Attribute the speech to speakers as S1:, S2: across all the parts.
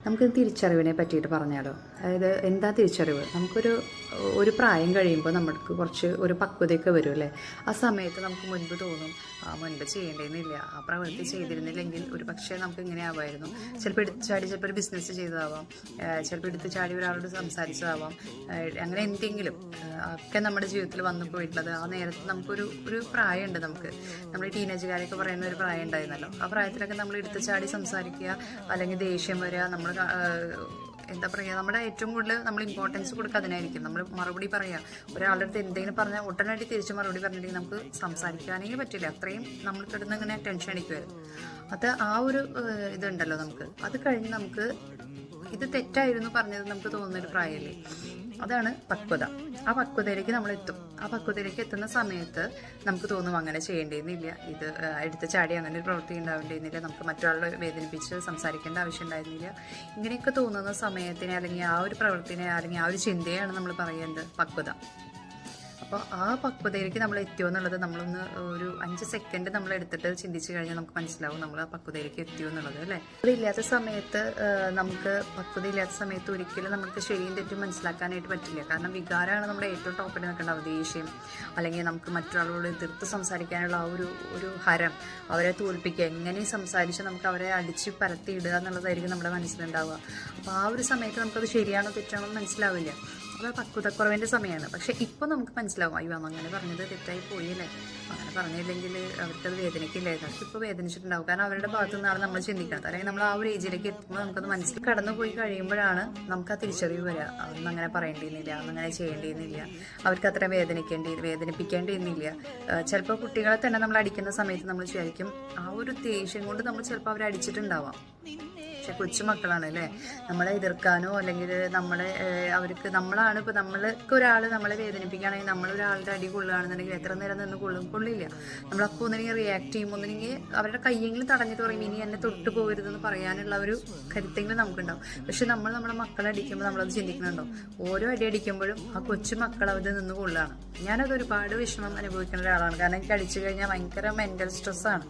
S1: നമുക്ക് തിരിച്ചറിവിനെ പറ്റിയിട്ട് പറഞ്ഞാലോ? അതായത് എന്താ തിരിച്ചറിവ്? നമുക്കൊരു ഒരു പ്രായം കഴിയുമ്പോൾ നമുക്ക് കുറച്ച് ഒരു പക്വതയൊക്കെ വരും അല്ലേ? ആ സമയത്ത് നമുക്ക് മുൻപ് തോന്നും ആ മുൻപ് ചെയ്യേണ്ടിയിരുന്നില്ല ആ പ്രവൃത്തി ചെയ്തിരുന്നില്ലെങ്കിൽ ഒരു പക്ഷേ നമുക്ക് ഇങ്ങനെ ആവായിരുന്നു ചിലപ്പോൾ എടുത്ത് ചാടി ചിലപ്പോൾ ഒരു ബിസിനസ് ചെയ്തതാവാം. ചിലപ്പോൾ എടുത്ത് ചാടി ഒരാളോട് സംസാരിച്ചതാവാം. അങ്ങനെ എന്തെങ്കിലും ഒക്കെ നമ്മുടെ ജീവിതത്തിൽ വന്നു പോയിട്ടുള്ളത് ആ നേരത്തെ നമുക്കൊരു ഒരു പ്രായമുണ്ട് നമുക്ക്. നമ്മൾ ടീനേജുകാരൊക്കെ പറയുന്ന ഒരു പ്രായം ഉണ്ടായിരുന്നല്ലോ ആ പ്രായത്തിലൊക്കെ നമ്മൾ എടുത്ത് ചാടി സംസാരിക്കുക അല്ലെങ്കിൽ ദേഷ്യം വരിക നമ്മൾ എന്താ പറയുക നമ്മുടെ ഏറ്റവും കൂടുതൽ നമ്മൾ ഇമ്പോർട്ടൻസ് കൊടുക്കുക അതിനായിരിക്കും. നമ്മൾ മറുപടി പറയുക ഒരാളുടെ അടുത്ത് എന്തെങ്കിലും പറഞ്ഞാൽ ഉടനടി തിരിച്ച് മറുപടി പറഞ്ഞിട്ടുണ്ടെങ്കിൽ നമുക്ക് സംസാരിക്കാനേ പറ്റില്ല. അത്രയും നമ്മൾ കിടന്ന് ഇങ്ങനെ ടെൻഷൻ അടിക്കുമായിരുന്നു അത് ആ ഒരു ഇതുണ്ടല്ലോ നമുക്ക്. അത് കഴിഞ്ഞ് നമുക്ക് ഇത് തെറ്റായിരുന്നു പറഞ്ഞത് നമുക്ക് തോന്നുന്നൊരു പ്രായമല്ലേ അതാണ് പക്വത. ആ പക്വതയിലേക്ക് നമ്മൾ എത്തും ആ പക്വതയിലേക്ക് എത്തുന്ന സമയത്ത് നമുക്ക് തോന്നും അങ്ങനെ ചെയ്യേണ്ടിയിരുന്നില്ല. ഇത് എടുത്ത ചാടി അങ്ങനെ ഒരു പ്രവൃത്തി ഉണ്ടാവേണ്ടിയിരുന്നില്ല. നമുക്ക് മറ്റൊരാളെ വേദനിപ്പിച്ച് സംസാരിക്കേണ്ട ആവശ്യം ഉണ്ടായിരുന്നില്ല. ഇങ്ങനെയൊക്കെ തോന്നുന്ന സമയത്തിനെ അല്ലെങ്കിൽ ആ ഒരു പ്രവൃത്തിനെ അല്ലെങ്കിൽ ആ ഒരു ചിന്തയാണ് നമ്മൾ പറയുന്നത് പക്വത. അപ്പോൾ ആ പക്വതയിലേക്ക് നമ്മൾ എത്തിയോ എന്നുള്ളത് നമ്മളൊന്ന് ഒരു അഞ്ച് സെക്കൻഡ് നമ്മൾ എടുത്തിട്ട് ചിന്തിച്ച് കഴിഞ്ഞാൽ നമുക്ക് മനസ്സിലാവും നമ്മൾ ആ പക്വതയിലേക്ക് എത്തിയോ എന്നുള്ളത് അല്ലേ? അതില്ലാത്ത സമയത്ത് നമുക്ക് പക്വത ഇല്ലാത്ത സമയത്ത് ഒരിക്കലും നമുക്ക് ശരിയും തെറ്റും മനസ്സിലാക്കാനായിട്ട് പറ്റില്ല. കാരണം വികാരമാണ് നമ്മുടെ ഏറ്റവും ടോപ്പിൽ നിൽക്കേണ്ടത് ദേഷ്യം അല്ലെങ്കിൽ നമുക്ക് മറ്റൊരാളോട് എതിർത്ത് സംസാരിക്കാനുള്ള ആ ഒരു ഒരു ഹരം അവരെ തോൽപ്പിക്കുക എങ്ങനെ സംസാരിച്ച് നമുക്ക് അവരെ അടിച്ച് പരത്തി ഇടുക എന്നുള്ളതായിരിക്കും നമ്മുടെ മനസ്സിലുണ്ടാവുക. അപ്പോൾ ആ ഒരു സമയത്ത് നമുക്കത് ശരിയാണോ തെറ്റാണോ മനസ്സിലാവില്ല. അത് പക്വതക്കുറവിന്റെ സമയമാണ്. പക്ഷെ ഇപ്പോൾ നമുക്ക് മനസ്സിലാവും അയ്യോ അങ്ങനെ പറഞ്ഞത് തെറ്റായി പോയില്ലേ? അങ്ങനെ പറഞ്ഞില്ലെങ്കിൽ അവർക്കത് വേദനയ്ക്കില്ലേ അവർക്ക് ഇപ്പോൾ വേദനിച്ചിട്ടുണ്ടാവും. കാരണം അവരുടെ ഭാഗത്തു നിന്നാണ് നമ്മൾ ചിന്തിക്കുന്നത് അല്ലെങ്കിൽ നമ്മൾ ആ ഒരു ഏജിലേക്ക് എത്തുമ്പോൾ നമുക്കത് മനസ്സിൽ കടന്നു പോയി കഴിയുമ്പോഴാണ് നമുക്ക് ആ തിരിച്ചറിവ് വരിക. അതൊന്നും അങ്ങനെ പറയേണ്ടിയിരുന്നില്ല അന്നങ്ങനെ ചെയ്യേണ്ടിയിരുന്നില്ല. അവർക്ക് അത്ര വേദനിക്കേണ്ടി വേദനിപ്പിക്കേണ്ടിയിരുന്നില്ല. ചിലപ്പോൾ കുട്ടികളെ തന്നെ നമ്മൾ അടിക്കുന്ന സമയത്ത് നമ്മൾ വിചാരിക്കും ആ ഒരു ദേഷ്യം കൊണ്ട് നമ്മൾ ചിലപ്പോൾ അവരെ അടിച്ചിട്ടുണ്ടാവാം. പക്ഷെ കൊച്ചുമക്കളാണ് അല്ലേ നമ്മളെ എതിർക്കാനോ അല്ലെങ്കിൽ നമ്മളെ അവർക്ക് നമ്മളാണ് ഇപ്പോൾ നമ്മൾക്ക് ഒരാൾ നമ്മളെ വേദനിപ്പിക്കുകയാണെങ്കിൽ നമ്മളൊരാളുടെ അടി കൊള്ളുകയാണെന്നുണ്ടെങ്കിൽ എത്ര നേരം നിന്ന് കൊള്ളും? കൊള്ളില്ല. നമ്മളപ്പോൾ ഒന്നിനെങ്കിൽ റിയാക്ട് ചെയ്യുമ്പോൾ ഒന്നിനെങ്കിൽ അവരുടെ കയ്യെങ്കിലും തടഞ്ഞിട്ട് പറയും ഇനി എന്നെ തൊട്ട് പോകരുതെന്ന് പറയാനുള്ള ഒരു കരുത്തെങ്കിലും നമുക്കുണ്ടാവും. പക്ഷെ നമ്മൾ നമ്മുടെ മക്കളെ അടിക്കുമ്പോൾ നമ്മളത് ചിന്തിക്കുന്നുണ്ടോ? ഓരോ അടി അടിക്കുമ്പോഴും ആ കൊച്ചു മക്കൾ അവിടെ നിന്ന് കൊള്ളുകയാണ്. ഞാനത് ഒരുപാട് വിഷമം അനുഭവിക്കുന്ന ഒരാളാണ്. കാരണം എനിക്ക് അടിച്ചു കഴിഞ്ഞാൽ ഭയങ്കര മെന്റൽ സ്ട്രെസ്സാണ്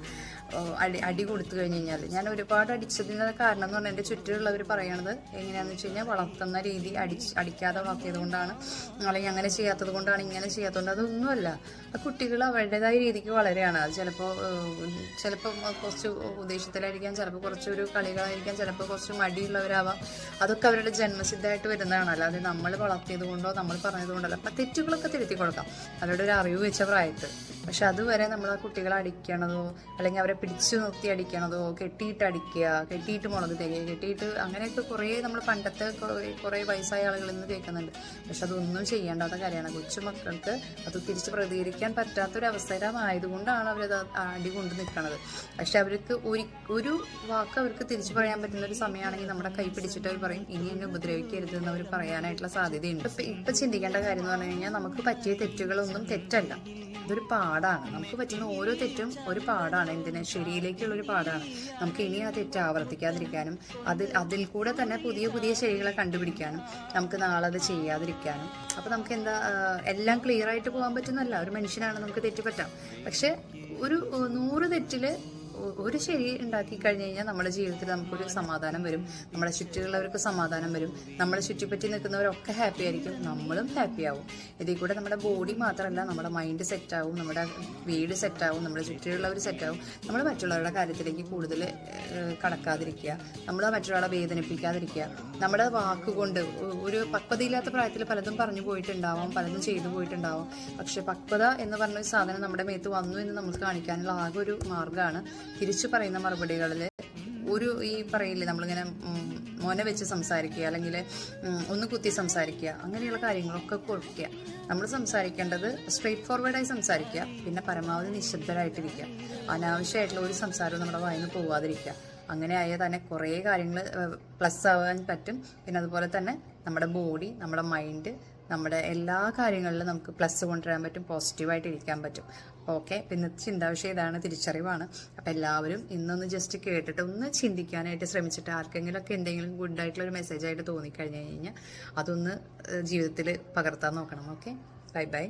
S1: അടി അടി കൊടുത്തു കഴിഞ്ഞ് കഴിഞ്ഞാൽ ഞാൻ ഒരുപാട് അടിച്ചതിന്റെ കാരണം എന്ന് പറഞ്ഞാൽ എന്റെ ചുറ്റിലുള്ളവർ പറയണത് എങ്ങനെയാണെന്ന് വെച്ച് കഴിഞ്ഞാൽ വളർത്തുന്ന രീതി അടിച്ച് അടിക്കാതെ വളർത്തിയത് കൊണ്ടാണ് അല്ലെങ്കിൽ അങ്ങനെ ചെയ്യാത്തത് കൊണ്ടാണ് ഇങ്ങനെ ചെയ്യാത്തതുകൊണ്ട് അതൊന്നുമല്ല. കുട്ടികൾ അവരുടേതായ രീതിക്ക് വളരെയാണ്. അത് ചിലപ്പോൾ ചിലപ്പോൾ കുറച്ച് ഉദ്ദേശത്തിലായിരിക്കാം ചിലപ്പോൾ കുറച്ചൊരു കളികളായിരിക്കാം ചിലപ്പോൾ കുറച്ച് മടിയുള്ളവരാവാം. അതൊക്കെ അവരുടെ ജന്മസിദ്ധമായിട്ട് വരുന്നതാണ്. അല്ലാതെ നമ്മൾ വളർത്തിയത് കൊണ്ടോ നമ്മൾ പറഞ്ഞത് കൊണ്ടല്ല അപ്പം തെറ്റുകളൊക്കെ തിരുത്തി കൊടുക്കാം. അവരുടെ ഒരു അറിവ് വെച്ച പ്രായത്ത് പക്ഷെ അതുവരെ നമ്മൾ ആ കുട്ടികളെ അടിക്കണതോ അല്ലെങ്കിൽ അവരെ പിടിച്ചു നിർത്തി അടിക്കണതോ കെട്ടിയിട്ട് അടിക്കുക കെട്ടിയിട്ട് മുളക് തേക്കുക കെട്ടിയിട്ട് അങ്ങനെയൊക്കെ കുറേ നമ്മൾ പണ്ടത്തെ കുറേ വയസ്സായ ആളുകളിൽ നിന്ന് കേൾക്കുന്നുണ്ട്. പക്ഷെ അതൊന്നും ചെയ്യേണ്ടാത്ത കാര്യമാണ്. കൊച്ചുമക്കൾക്ക് അത് തിരിച്ച് പ്രതികരിക്കാൻ പറ്റാത്തൊരവസരമായതുകൊണ്ടാണ് അവരത് അടി കൊണ്ട് നിൽക്കുന്നത് പക്ഷെ അവർക്ക് ഒരു ഒരു വാക്ക് അവർക്ക് തിരിച്ചു പറയാൻ പറ്റുന്ന ഒരു സമയമാണെങ്കിൽ നമ്മുടെ കൈ പിടിച്ചിട്ട് അവർ പറയും ഇനി എന്നെ ഉപദ്രവിക്കരുത് എന്ന് അവർ പറയാനായിട്ടുള്ള സാധ്യതയുണ്ട്. ഇപ്പം ഇപ്പം ചിന്തിക്കേണ്ട കാര്യം എന്ന് പറഞ്ഞു കഴിഞ്ഞാൽ നമുക്ക് പറ്റിയ തെറ്റുകളൊന്നും തെറ്റല്ല. ഇതൊരു പാടാണ്. നമുക്ക് പറ്റുന്ന ഓരോ തെറ്റും ഒരു പാടാണ്. എന്തിന്? ശരിയിലേക്കുള്ള ഒരു പാടാണ്. നമുക്ക് ഇനി ആ തെറ്റ് ആവർത്തിക്കാതിരിക്കാനും അതിൽ അതിൽ കൂടെ തന്നെ പുതിയ പുതിയ ശരികളെ കണ്ടുപിടിക്കാനും നമുക്ക് നാളെ അത് ചെയ്യാതിരിക്കാനും. അപ്പോൾ നമുക്ക് എന്താ എല്ലാം ക്ലിയർ ആയിട്ട് പോകാൻ പറ്റുന്നല്ല ഒരു മനുഷ്യനാണ് നമുക്ക് തെറ്റ് പറ്റാം. പക്ഷെ ഒരു നൂറ് തെറ്റിൽ ഒ- ഒരു ശരി ഉണ്ടാക്കി കഴിഞ്ഞു കഴിഞ്ഞാൽ നമ്മുടെ ജീവിതത്തിൽ നമുക്കൊരു സമാധാനം വരും. നമ്മുടെ ചുറ്റിലുള്ളവർക്ക് സമാധാനം വരും. നമ്മളെ ചുറ്റിപ്പറ്റി നിൽക്കുന്നവരൊക്കെ ഹാപ്പി ആയിരിക്കും. നമ്മളും ഹാപ്പി ആവും. ഇതിൽ കൂടെ നമ്മുടെ ബോഡി മാത്രമല്ല നമ്മുടെ മൈൻഡ് സെറ്റ് ആവും നമ്മുടെ വീട് സെറ്റ് ആവും നമ്മുടെ ചുറ്റിലുള്ളവർ സെറ്റ് ആവും. നമ്മൾ മറ്റുള്ളവരുടെ കാര്യത്തിലേക്ക് കൂടുതൽ കടക്കാതിരിക്കുക. നമ്മൾ മറ്റൊരാളെ വേദനിപ്പിക്കാതിരിക്കുക. നമ്മുടെ വാക്കുകൊണ്ട് ഒരു പക്വതയില്ലാത്ത പ്രായത്തിൽ പലതും പറഞ്ഞു പോയിട്ടുണ്ടാവാം പലതും ചെയ്തു പോയിട്ടുണ്ടാവാം. പക്ഷെ പക്വത എന്ന് പറഞ്ഞ ഒരു സാധനം നമ്മുടെ മേത്ത് വന്നു എന്ന് നമുക്ക് കാണിക്കാനുള്ള ആകെ ഒരു മാർഗമാണ്. തിരിച്ചു പറയുന്ന മറുപടികളിൽ ഒരു ഈ പറയില്ലേ നമ്മളിങ്ങനെ മോന വെച്ച് സംസാരിക്കുക അല്ലെങ്കിൽ ഒന്ന് കുത്തി സംസാരിക്കുക അങ്ങനെയുള്ള കാര്യങ്ങളൊക്കെ കൊടുക്കുക. നമ്മൾ സംസാരിക്കേണ്ടത് സ്ട്രെയിറ്റ് ഫോർവേഡായി സംസാരിക്കുക പിന്നെ പരമാവധി നിശബ്ദരായിട്ടിരിക്കുക. അനാവശ്യമായിട്ടുള്ള ഒരു സംസാരവും നമ്മുടെ വായിന്ന് പോവാതിരിക്കുക. അങ്ങനെ ആയാൽ തന്നെ കുറേ കാര്യങ്ങൾ പ്ലസ് ആവാൻ പറ്റും. പിന്നെ അതുപോലെ തന്നെ നമ്മുടെ ബോഡി നമ്മുടെ മൈൻഡ് നമ്മുടെ എല്ലാ കാര്യങ്ങളിലും നമുക്ക് പ്ലസ് കൊണ്ടുവരാൻ പറ്റും പോസിറ്റീവായിട്ട് ഇരിക്കാൻ പറ്റും. ഓക്കെ പിന്നെ ചിന്താവിഷയം ഇതാണ് തിരിച്ചറിവാണ്. അപ്പോൾ എല്ലാവരും ഇന്നൊന്ന് ജസ്റ്റ് കേട്ടിട്ട് ഒന്ന് ചിന്തിക്കാനായിട്ട് ശ്രമിച്ചിട്ട് ആർക്കെങ്കിലുമൊക്കെ എന്തെങ്കിലും ഗുഡായിട്ടുള്ള ഒരു മെസ്സേജ് ആയിട്ട് തോന്നിക്കഴിഞ്ഞ് കഴിഞ്ഞാൽ അതൊന്ന് ജീവിതത്തിൽ പകർത്താൻ നോക്കണം. Okay bye bye